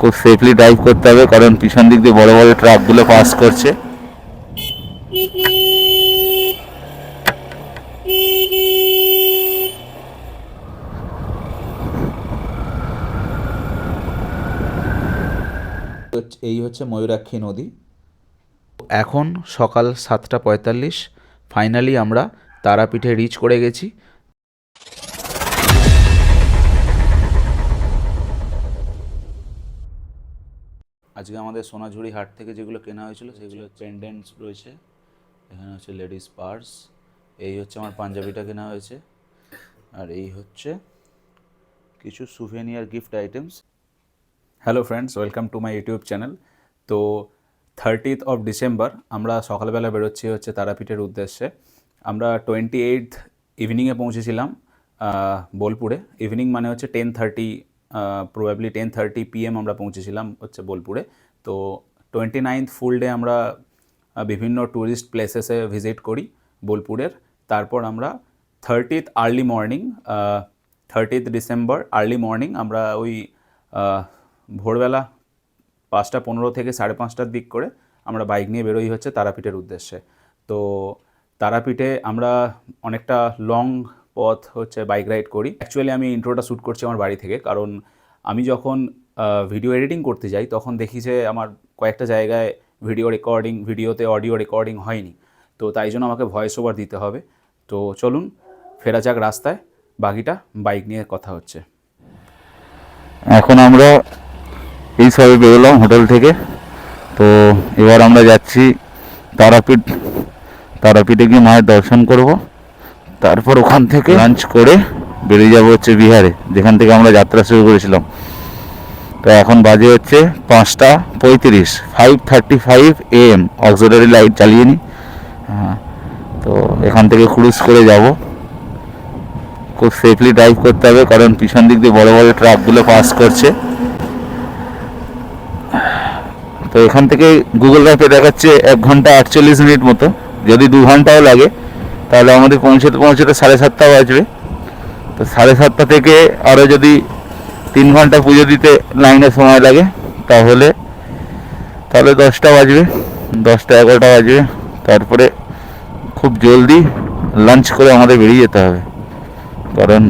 খুব safely drive করতে হবে কারণ পিছন দিক দিয়ে বড় বড় ট্রাকগুলো পাস করছে। এই হচ্ছে ময়ূরাক্ষী নদী। এখন সকাল সাতটা পঁয়তাল্লিশ ফাইনালি আমরা তারাপীঠে রিচ করে গেছি। আজকে আমাদের সোনাঝুরি হাট থেকে যেগুলো কেনা হয়েছিল সেগুলো পেন্ডেন্টস রয়েছে। এখানে হচ্ছে লেডিস পার্স এই হচ্ছে আমার পাঞ্জাবিটা কেনা হয়েছে। আর এই হচ্ছে কিছু souvenir gift items hello friends welcome to my YouTube channel তো থার্টিথ অফ ডিসেম্বর আমরা সকালবেলা বেরোচ্ছি হচ্ছে তারাপীঠের উদ্দেশ্যে। আমরা টোয়েন্টি এইট ইভিনিংয়ে পৌঁছেছিলাম বোলপুরে। ইভিনিং মানে হচ্ছে ten thirty probably ten thirty PM আমরা পৌঁছেছিলাম হচ্ছে বোলপুরে। তো টোয়েন্টি নাইনথ ফুল ডে আমরা বিভিন্ন ট্যুরিস্ট প্লেসেসে ভিজিট করি বোলপুরের। তারপর আমরা thirtieth early morning thirtieth December early morning আমরা ওই ভোরবেলা পাঁচটা পনেরো থেকে সাড়ে পাঁচটার দিক করে আমরা বাইক নিয়ে বেরোই হচ্ছে তারাপীঠের উদ্দেশ্যে। তো তারাপীঠে আমরা অনেকটা লং পথ হচ্ছে বাইক রাইড করি। অ্যাকচুয়ালি আমি ইন্ট্রোটা শ্যুট করছি আমার বাড়ি থেকে, কারণ আমি যখন ভিডিও এডিটিং করতে যাই, তখন দেখি যে আমার কয়েকটা জায়গায় ভিডিও রেকর্ডিং ভিডিওতে অডিও রেকর্ডিং হয়নি। তো তাই জন্য আমাকে ভয়েস ওভার দিতে হবে। তো চলুন, ফেরা যাক রাস্তায়, বাকিটা বাইক নিয়ে কথা হচ্ছে। এখন আমরা এই সবে বেরোলাম হোটেল থেকে। তো এবার আমরা যাচ্ছি তারাপীঠ, তারাপীঠে গিয়ে মায়ের দর্শন করব। তারপর ওখান থেকে লাঞ্চ করে বেরিয়ে যাব হচ্ছে বিহারে, যেখান থেকে আমরা যাত্রা শুরু করেছিলাম। তো এখন বাজে হচ্ছে পাঁচটা পঁয়ত্রিশ five thirty five AM auxiliary light চালিয়ে নিই হ্যাঁ তো এখান থেকে ক্রুজ করে যাব। খুব সেফলি ড্রাইভ করতে হবে, কারণ পিছন দিক দিয়ে বড় বড় ট্রাকগুলো পাস করছে। তো এখান থেকে গুগল ম্যাপে দেখাচ্ছে এক ঘণ্টা আটচল্লিশ মিনিট মতো, যদি দু ঘন্টাও লাগে। তাহলে আমাদের পৌঁছতে পৌঁছতে সাড়ে সাতটা বাজবে। তো সাড়ে সাতটা থেকে আরও যদি তিন ঘণ্টা পুজো দিতে লাইনে সময় লাগে, তাহলে তাহলে দশটা বাজবে, দশটা এগারোটা বাজবে। তারপরে খুব জলদি লাঞ্চ করে আমাদের বেরিয়ে যেতে হবে। কারণ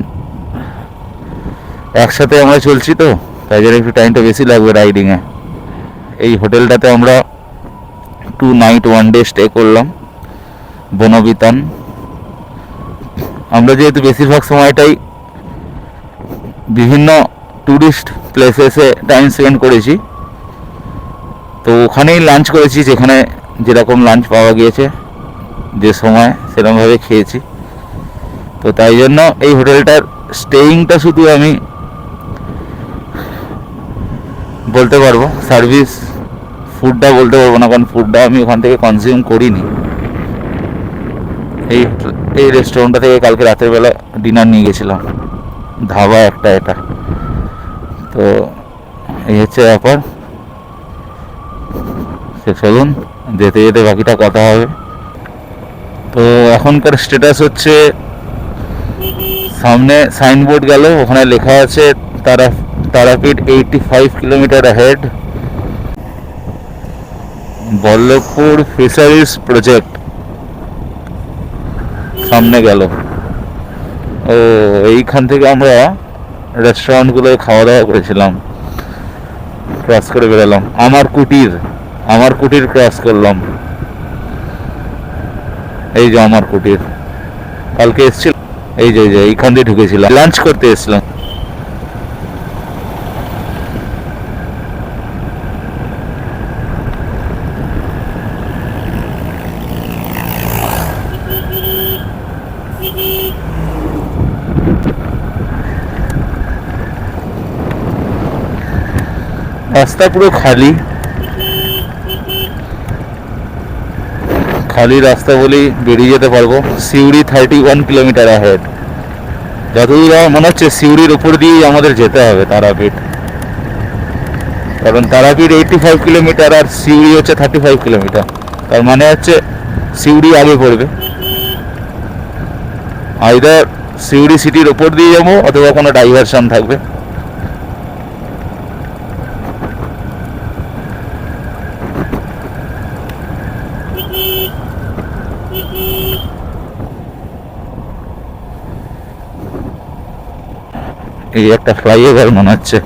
একসাথে আমরা চলছি তো, তাই জন্য একটু টাইমটা বেশি লাগবে রাইডিংয়ে এই হোটেলটাতে আমরা two night one day stay করলাম। বনবিতান আমরা যেহেতু বেশিরভাগ সময়টাই বিভিন্ন ট্যুরিস্ট প্লেসেসে টাইম স্পেন্ড করেছি, তো ওখানেই লাঞ্চ করেছি, যেখানে যেরকম লাঞ্চ পাওয়া গিয়েছে, যে সময় সেরকমভাবে খেয়েছি। তো তাই জন্য এই হোটেলটার স্টেইংটা শুধু আমি বলতে পারব সার্ভিস ফুডটা বলতে পারব না, কারণ ফুডটা আমি ওখান থেকে কনজিউম করিনি। এই এই রেস্টুরেন্টটা থেকে কালকে রাতের বেলা ডিনার নিয়ে গেছিলাম। ধাবা একটা এটা। তো এই হচ্ছে ব্যাপার। সে চলুন, যেতে যেতে বাকিটা কথা হবে। তো এখনকার স্ট্যাটাস হচ্ছে, সামনে সাইনবোর্ড গেল, ওখানে লেখা আছে, তারা, Tarapith eighty five kilometre head Ballavpur fisheries project সামনে গেল। ও, এইখান থেকে আমরা রেস্টুরেন্টগুলোয় খাওয়া দাওয়া করেছিলাম। ক্রস করে বেরোলাম। আমার কুটির আমার কুটির ক্রস করলাম। এই যে আমার কুটির। কালকে এসেছিল এই যে এই যে, এইখান দিয়ে ঢুকেছিলাম। লাঞ্চ করতে এসেছিলাম। রাস্তা পুরো খালি। খালি রাস্তা বলেই বেরিয়ে যেতে পারব। Suri thirty one kilometre head যতদূর মনে হচ্ছে সিউড়ির উপর দিয়েই আমাদের যেতে হবে, তারাপীঠ। কারণ তারাপীঠ এইটি ফাইভ কিলোমিটার আর সিউড়ি হচ্ছে থার্টি ফাইভ কিলোমিটার তার মানে হচ্ছে সিউড়ি আগে পড়বে। আইদার সিউড়ি সিটির ওপর দিয়ে যাব অথবা কোনো ডাইভারশন থাকবে। এই একটা ফ্লাইওভার মনে হচ্ছে।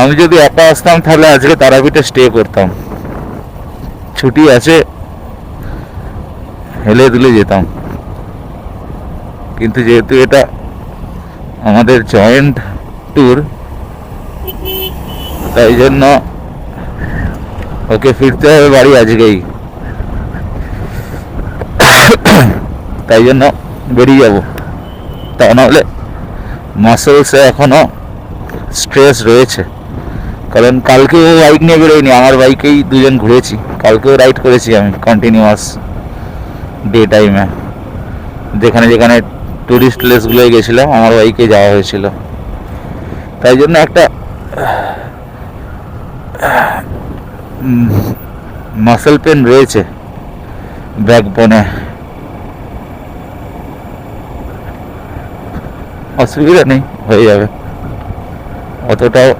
আমি যদি একা আসতাম তাহলে আজকে তারাপীঠে স্টে করতাম। ছুটি আছে, হেলে দুলে যেতাম। কিন্তু যেহেতু এটা আমাদের জয়েন্ট ট্যুর তাই জন্য ওকে ফিরতে হবে বাড়ি আজকেই। তাই জন্য বেরিয়ে যাব। তা নাহলে মাসেলসে এখনও স্ট্রেস রয়েছে। কারণ কালকেও বাইক নিয়ে বেরোয়নি আমার বাইকেই দুজন ঘুরেছি। কালকেও রাইড করেছি আমি কন্টিনিউয়াস ডে টাইমে যেখানে যেখানে টুরিস্ট প্লেসগুলোয় গেছিলাম, আমার বাইকে যাওয়া হয়েছিল। তাই জন্য একটা মাসেল পেন রয়েছে ব্যাকবোনে অসুবিধা নেই, হয়ে যাবে। অতটাও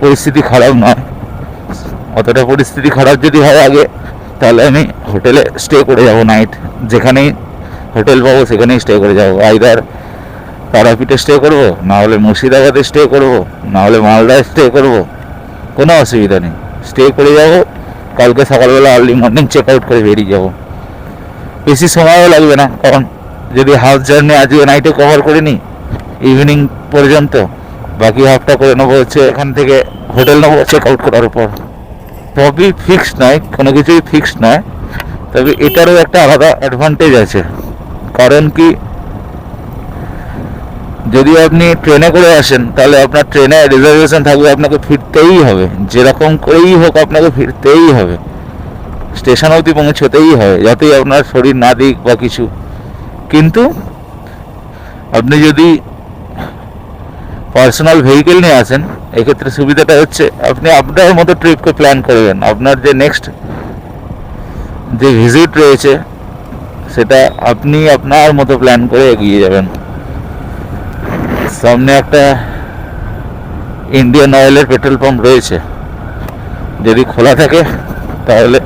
পরিস্থিতি খারাপ নয়। অতটা পরিস্থিতি খারাপ যদি হয় আগে, তাহলে আমি হোটেলে স্টে করে যাব নাইট যেখানেই হোটেল পাবো, সেখানেই স্টে করে যাব। আইদার তারাপীঠে স্টে করব, না হলে মুর্শিদাবাদে স্টে করব, না হলে মালদায় স্টে করব। কোনো অসুবিধা নেই। স্টে করে যাব। কালকে সকালবেলা আর্লি মর্নিং চেক আউট করে বেরিয়ে যাব। বেশি সময়ও লাগবে না, কারণ যদি হাফ জার্নি আজকে নাইটে কভার করে নিই ইভিনিং পর্যন্ত, বাকি হাফটা করে নেব হচ্ছে এখান থেকে হোটেল নেব চেক আউট করার পর সবই ফিক্সড নয়, কোনো কিছুই ফিক্সড নয়। তবে এটারও একটা আলাদা অ্যাডভান্টেজ আছে। কারণ কি যদি আপনি ট্রেনে করে আসেন, তাহলে আপনার ট্রেনে রিজার্ভেশন থাকবে আপনাকে ফিরতেই হবে। যেরকম করেই হোক আপনাকে ফিরতেই হবে। স্টেশন অবধি পৌঁছতেই হবে যাতেই আপনার শরীর না দিক বা কিছু। কিন্তু আপনি যদি পার্সোনাল ভেহিকেল নিয়ে আসেন, এক্ষেত্রে সুবিধাটা হচ্ছে আপনি আপনার মতো ট্রিপকে প্ল্যান করবেন। আপনার যে নেক্সট যে ভিজিট রয়েছে, সেটা আপনি আপনার মতো প্ল্যান করে এগিয়ে যাবেন। সামনে একটা ইন্ডিয়ান অয়েলের পেট্রোল পাম্প রয়েছে। যদি খোলা থাকে, তাহলে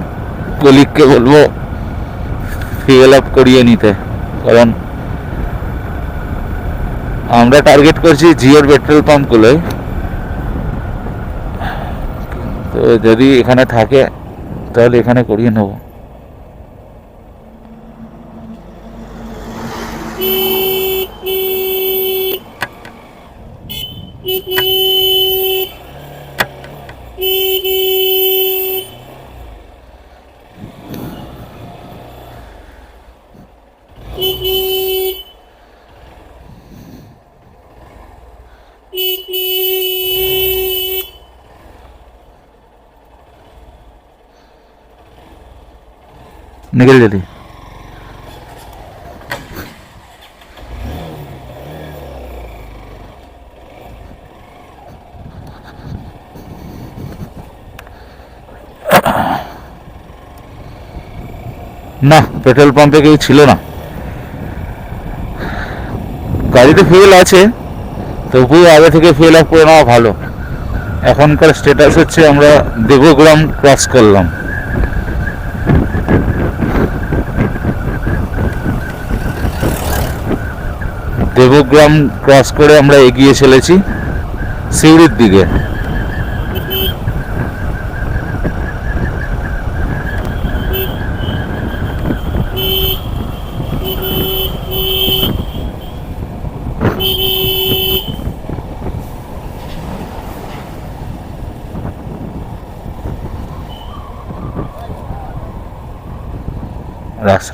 কলিগকে বলব ফিল আপ করিয়ে নিতে। কারণ আমরা টার্গেট করছি জিওর পেট্রোল পাম্পগুলোই তো যদি এখানে থাকে, তাহলে এখানে করিয়ে নেব। निकल जल्दी না পেট্রোল পাম্পে কেউ ছিল না গাড়িতে ফুয়েল আছে, তবুও আগে থেকে ফুয়েল আপ করে নেওয়া ভালো। এখনকার স্টেটাস হচ্ছে আমরা দেবগ্রাম ক্রস করলাম। দেবগ্রাম ক্রস করে আমরা এগিয়ে চলেছি সিউড়ির দিকে।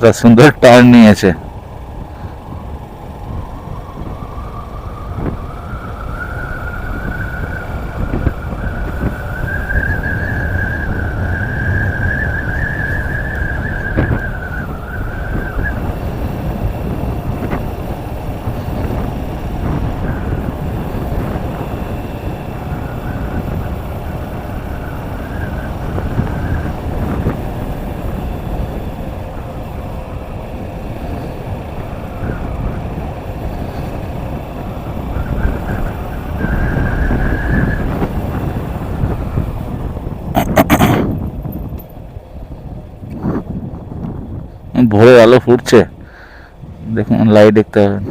রাস্তাটা সুন্দর টার্ন নিয়েছে। ভোরের আলো ফুটছে। দেখুন লাইট দেখতে পাবেন।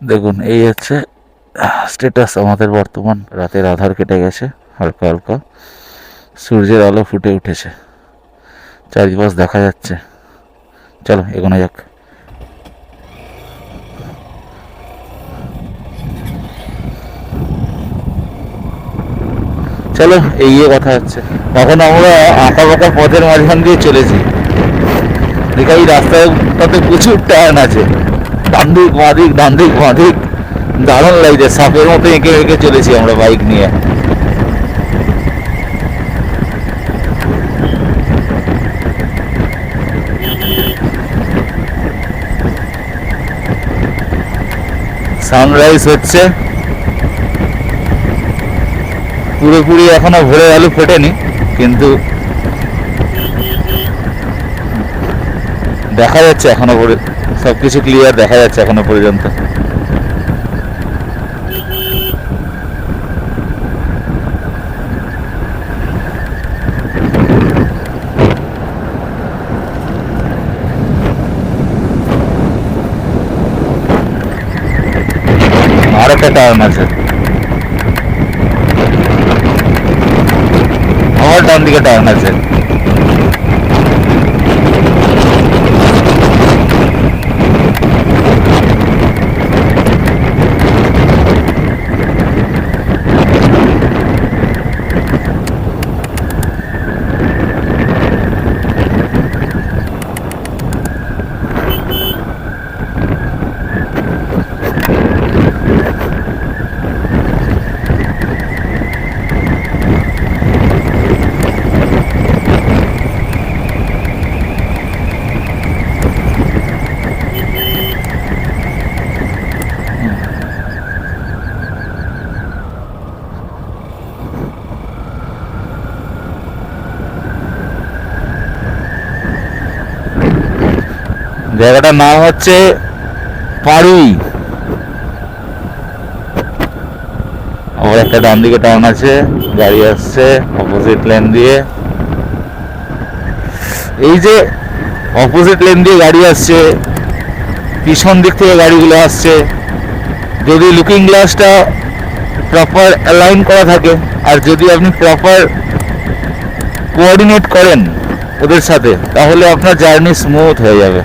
দেখুন, এই হচ্ছে স্টেটাস আমাদের বর্তমান। রাতের আধার কেটে গেছে, হালকা হালকা। সূর্যের আলো ফুটে উঠেছে। চারিপাশ দেখা যাচ্ছে। চলো, এগোনো যাক। চলো এই কথা হচ্ছে। এখন আমরা আঁকা বাঁকা পথের মাঝখান দিয়ে চলেছি। দেখে, এই রাস্তাটাতে প্রচুর টায়ার্ন আছে। ডান দিক বাঁ দিক দিক বাঁ দারুণ লাগছে, সাপের মতো এঁকে এঁকে চলেছি আমরা বাইক নিয়ে। সানরাইজ হচ্ছে। পুরোপুরি এখনও ভোরের আলু ফোটেনি, কিন্তু দেখা যাচ্ছে এখনও পরে সবকিছু ক্লিয়ার দেখা যাচ্ছে এখনও পর্যন্ত। আর একটা টার্ন আছে। আমার ডান দিকে টার্ন আছে। জায়গাটার নাম হচ্ছে পাড়ুই আবার একটা ডান দিকে টার্ন আছে, গাড়ি আসছে অপোজিট লেন দিয়ে। এই যে অপোজিট লেন দিয়ে গাড়ি আসছে, পিছন দিক থেকে গাড়িগুলো আসছে। যদি লুকিং গ্লাসটা প্রপার অ্যালাইন করা থাকে, আর যদি আপনি প্রপার কোঅর্ডিনেট করেন ওদের সাথে, তাহলে আপনার জার্নি স্মুথ হয়ে যাবে।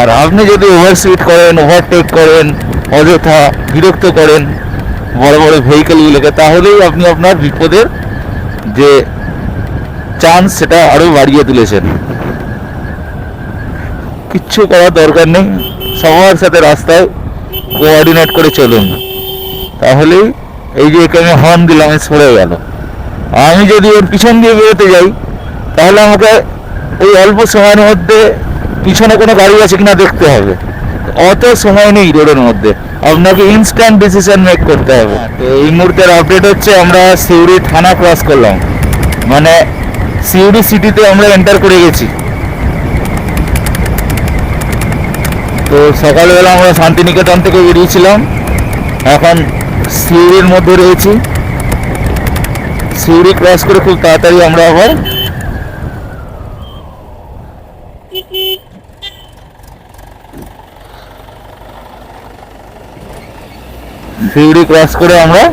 আর আপনি যদি ওভার স্পিড করেন ওভারটেক করেন, অযথা বিরক্ত করেন বড় বড় ভেহিকেলগুলোকে তাহলেই আপনি আপনার বিপদের যে চান্স সেটা আরও বাড়িয়ে তুলেছেন। কিচ্ছু করার দরকার নেই, সবার সাথে রাস্তায় কোঅর্ডিনেট করে চলুন। তাহলেই এই যে এখানে হর্ন দিলাম সরে গেল। আমি যদি ওর পিছন দিয়ে বেরোতে যাই, তাহলে আমাকে ওই অল্প সময়ের মধ্যে পিছনে কোনো গাড়ি আছে কিনা দেখতে হবে। অত সময় নেই রোডের মধ্যে। আপনাকে ইনস্ট্যান্ট ডিসিশন মেক করতে হবে। তো এই মুহূর্তের আপডেট হচ্ছে, আমরা সিউড়ি থানা ক্রস করলাম। মানে সিউড়ি সিটিতে আমরা এন্টার করে গেছি। তো সকালবেলা আমরা শান্তিনিকেতন থেকে বেরিয়েছিলাম। এখন সিউড়ির মধ্যে রয়েছি। সিউড়ি ক্রস করে খুব তাড়াতাড়ি আমরা আবার সিউড়ি ক্রস করে আমরা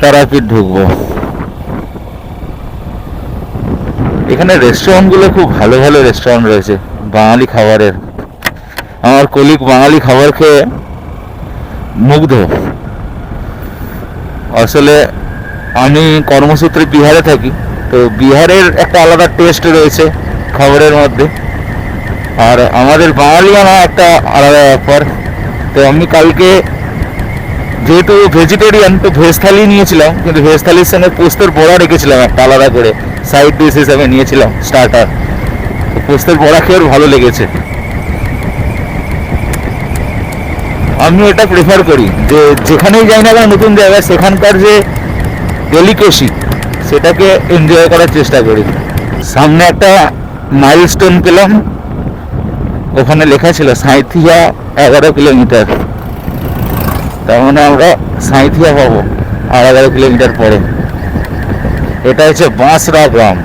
তারাপীঠ ঢুকবো। এখানে রেস্টুরেন্টগুলো খুব ভালো ভালো রেস্টুরেন্ট রয়েছে, বাঙালি খাবারের। আমার কলিগ বাঙালি খাবার খেয়ে মুগ্ধ। আসলে আমি কর্মসূত্রে বিহারে থাকি, তো বিহারের একটা আলাদা টেস্ট রয়েছে খাবারের মধ্যে। আর আমাদের বাঙালিয়ানা একটা আলাদা ব্যাপার, তো আমি কালকে যেহেতু ভেজিটেরিয়ান তো ভেজ থালি নিয়েছিলাম, কিন্তু ভেজ থালির সঙ্গে পোস্তের বড়া রেখেছিলাম একটা আলাদা করে সাইড ডিশ হিসাবে নিয়েছিলাম স্টার্টার পোস্তের বড়া খেয়ে ভালো লেগেছে। আমি এটা প্রেফার করি, যে যেখানেই যাই না কেন নতুন জায়গায়, সেখানকার যে ডেলিকেসি সেটাকে এনজয় করার চেষ্টা করি। সামনে একটা মাইলস্টোন পেলাম, ওখানে লেখা ছিল সাঁইথিয়া এগারো কিলোমিটার। তার মানে আমরা সাঁইথিয়া পাবো আড়াই কিলোমিটার পরে। এটা হচ্ছে বাঁশরা গ্রাম।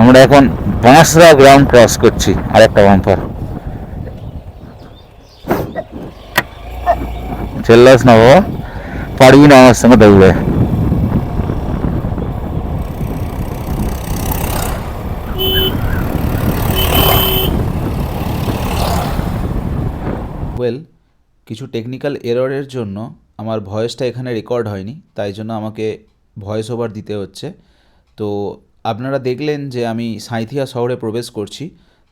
আমরা এখন বাঁশরা গ্রাম ক্রস করছি, আরেকটা বাম্পার চেল্লাস না বাবা। পারবি না আমার সঙ্গে দৌড়ে ওয়েল কিছু টেকনিক্যাল এররের জন্য আমার ভয়েসটা এখানে রেকর্ড হয়নি, তাই জন্য আমাকে ভয়েস ওভার দিতে হচ্ছে। তো আপনারা দেখলেন যে আমি সাঁইথিয়া শহরে প্রবেশ করছি।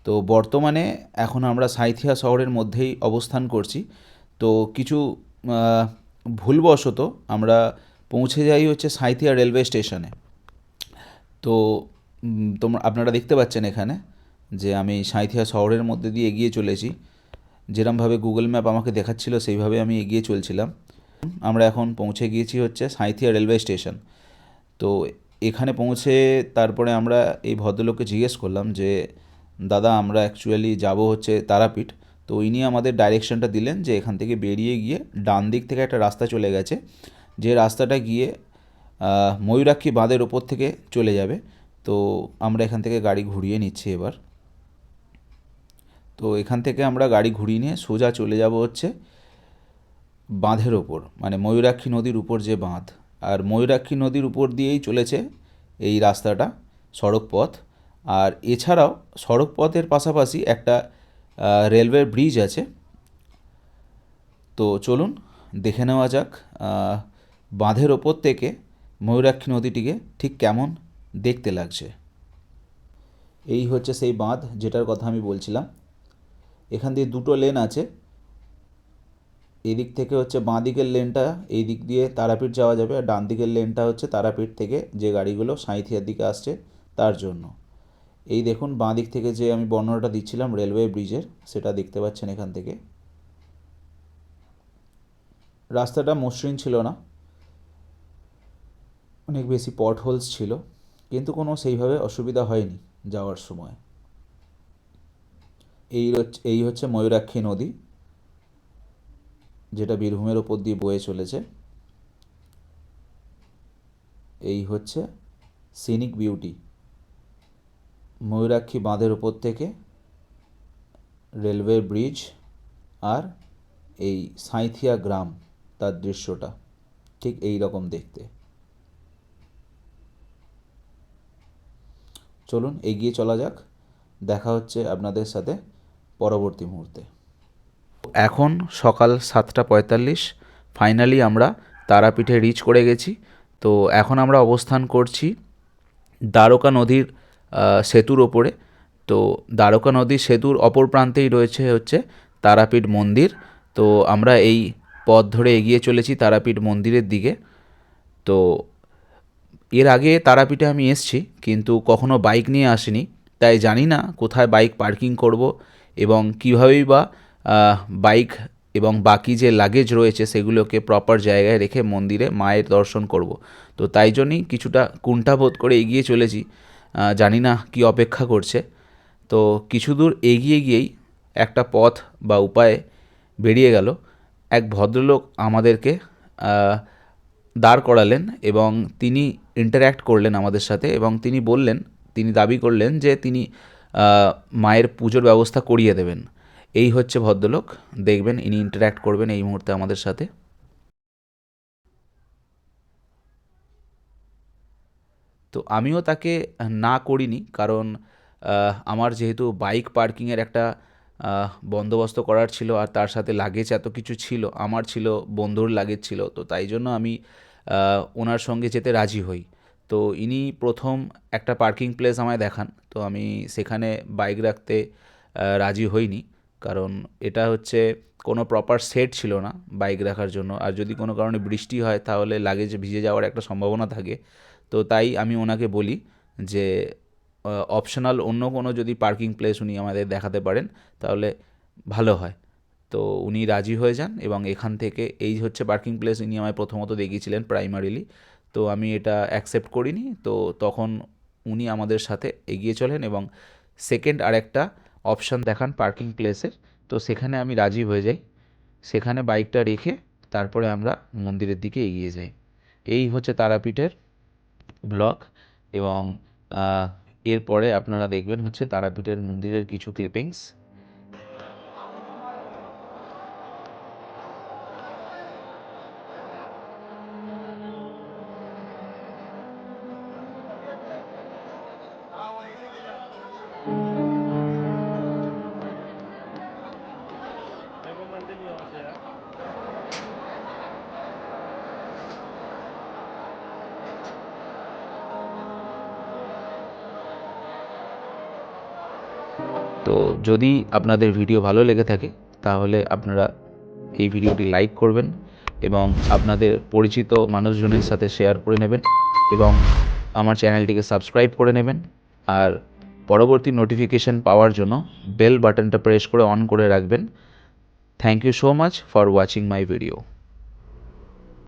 তো বর্তমানে এখন আমরা সাঁইথিয়া শহরের মধ্যেই অবস্থান করছি। তো কিছু ভুলবশত আমরা পৌঁছে যাই হচ্ছে সাঁইথিয়া রেলওয়ে স্টেশনে। তো তোমরা, আপনারা দেখতে পাচ্ছেন এখানে যে আমি সাঁইথিয়া শহরের মধ্যে দিয়ে এগিয়ে চলেছি। যেরমভাবে গুগল ম্যাপ আমাকে দেখাচ্ছিল, সেইভাবে আমি এগিয়ে চলছিলাম। আমরা এখন পৌঁছে গিয়েছি হচ্ছে সাঁইথিয়া রেলওয়ে স্টেশন। তো, এখানে পৌঁছে তারপরে আমরা এই ভদ্রলোককে জিজ্ঞেস করলাম যে, দাদা, আমরা অ্যাকচুয়ালি যাব হচ্ছে তারাপীঠ। তো ইনি আমাদের ডাইরেকশনটা দিলেন যে এখান থেকে বেরিয়ে গিয়ে ডান দিক থেকে একটা রাস্তা চলে গেছে। যে রাস্তাটা গিয়ে ময়ূরাক্ষী বাঁধের ওপর থেকে চলে যাবে। তো আমরা এখান থেকে গাড়ি ঘুরিয়ে নিচ্ছি এবার। তো এখান থেকে আমরা গাড়ি ঘুরিয়ে নিয়ে সোজা চলে যাব হচ্ছে বাঁধের ওপর মানে ময়ূরাক্ষী নদীর উপর যে বাঁধ। আর ময়ূরাক্ষী নদীর উপর দিয়েই চলেছে এই রাস্তাটা সড়ক পথ আর এছাড়াও সড়ক পথের পাশাপাশি একটা রেলওয়ে ব্রিজ আছে। তো চলুন, দেখে নেওয়া যাক বাঁধের ওপর থেকে ময়ূরাক্ষী নদীটিকে ঠিক কেমন দেখতে লাগছে। এই হচ্ছে সেই বাঁধ, যেটার কথা আমি বলছিলাম। এখান দিয়ে দুটো লেন আছে। এদিক থেকে হচ্ছে বাঁ দিকের লেনটা, এই দিক দিয়ে তারাপীঠ যাওয়া যাবে, আর ডান দিকের লেনটা হচ্ছে তারাপীঠ থেকে যে গাড়িগুলো সাঁইথিয়ার দিকে আসছে, তার জন্য। এই দেখুন, বাঁ দিক থেকে যে আমি বর্ণনাটা দিচ্ছিলাম, রেলওয়ে ব্রিজের, সেটা দেখতে পাচ্ছেন এখান থেকে। রাস্তাটা মসৃণ ছিল না। অনেক বেশি পট হোলস ছিল, কিন্তু কোনো সেইভাবে অসুবিধা হয়নি যাওয়ার সময়। এই এই হচ্ছে ময়ূরাক্ষী নদী, যেটা বীরভূমের ওপর দিয়ে বয়ে চলেছে। এই হচ্ছে সিনিক বিউটি ময়ূরাক্ষী বাঁধের ওপর থেকে রেলওয়ে ব্রিজ আর এই সাঁইথিয়া গ্রাম, তার দৃশ্যটা। ঠিক এই রকম দেখতে। চলুন, এগিয়ে চলা যাক। দেখা হচ্ছে আপনাদের সাথে পরবর্তী মুহূর্তে। এখন সকাল সাতটা পঁয়তাল্লিশ। ফাইনালি আমরা তারাপীঠে রিচ করে গেছি। তো এখন আমরা অবস্থান করছি দ্বারকা নদীর সেতুর ওপরে। তো দ্বারকা নদীর সেতুর অপর প্রান্তেই রয়েছে হচ্ছে তারাপীঠ মন্দির। তো আমরা এই পথ ধরে এগিয়ে চলেছি তারাপীঠ মন্দিরের দিকে। তো এর আগে তারাপীঠে আমি এসছি, কিন্তু কখনো বাইক নিয়ে আসিনি। তাই জানি না কোথায় বাইক পার্কিং করব এবং কীভাবেই বা বাইক এবং বাকি যে লাগেজ রয়েছে সেগুলোকে প্রপার জায়গায় রেখে মন্দিরে মায়ের দর্শন করব। তো তাই জন্যই কিছুটা কুণ্ঠাবোধ করে এগিয়ে চলেছি। জানি না কি অপেক্ষা করছে। তো কিছু দূর এগিয়ে গিয়েই একটা পথ বা উপায়ে বেরিয়ে গেল। এক ভদ্রলোক আমাদেরকে দাঁড় করালেন এবং তিনি ইন্টার্যাক্ট করলেন আমাদের সাথে এবং তিনি বললেন, তিনি দাবি করলেন যে তিনি মায়ের পুজোর ব্যবস্থা করিয়ে দেবেন। এই হচ্ছে ভদ্রলোক। দেখবেন ইনি ইন্টার্যাক্ট করবেন এই মুহূর্তে আমাদের সাথে। তো আমিও তাকে না করিনি কারণ আমার যেহেতু বাইক পার্কিংয়ের একটা বন্দোবস্ত করার ছিল আর তার সাথে লাগেজ এত কিছু ছিল, আমার ছিল, বন্ধুর লাগেজ ছিল, তো তাই জন্য আমি ওনার সঙ্গে যেতে রাজি হই। তো ইনি প্রথম একটা পার্কিং প্লেস আমায় দেখান, তো আমি সেখানে বাইক রাখতে রাজি হইনি কারণ এটা হচ্ছে কোনো প্রপার সেট ছিল না বাইক রাখার জন্য। আর যদি কোনো কারণে বৃষ্টি হয় তাহলে লাগেজ ভিজে যাওয়ার একটা সম্ভাবনা থাকে। তো তাই আমি ওনাকে বলি যে অপশনাল অন্য কোনো যদি পার্কিং প্লেস উনি আমাদের দেখাতে পারেন, তাহলে ভালো হয়। তো উনি রাজি হয়ে যান এবং এখান থেকে এই হচ্ছে পার্কিং প্লেস ইনি আমায় প্রথমত দেখিয়েছিলেন প্রাইমারিলি তো আমি এটা অ্যাকসেপ্ট করিনি, তো তখন উনি আমাদের সাথে এগিয়ে চলেন এবং সেকেন্ড আরেকটা অপশান দেখান পার্কিং প্লেসের তো সেখানে আমি রাজি হয়ে যাই। সেখানে বাইকটা রেখে তারপরে আমরা মন্দিরের দিকে এগিয়ে যাই। এই হচ্ছে তারাপীঠের ব্লগ এবং এরপরে আপনারা দেখবেন হচ্ছে তারাপীঠের মন্দিরের কিছু ক্লিপিংস যদি আপনাদের ভিডিও ভালো লেগে থাকে, তাহলে আপনারা এই ভিডিওটি লাইক করবেন এবং আপনাদের পরিচিত মানুষজনের সাথে শেয়ার করে নেবেন এবং আমার চ্যানেলটিকে সাবস্ক্রাইব করে নেবেন। আর পরবর্তী নোটিফিকেশান পাওয়ার জন্য বেল বাটনটা প্রেস করে অন করে রাখবেন। Thank you so much for watching my video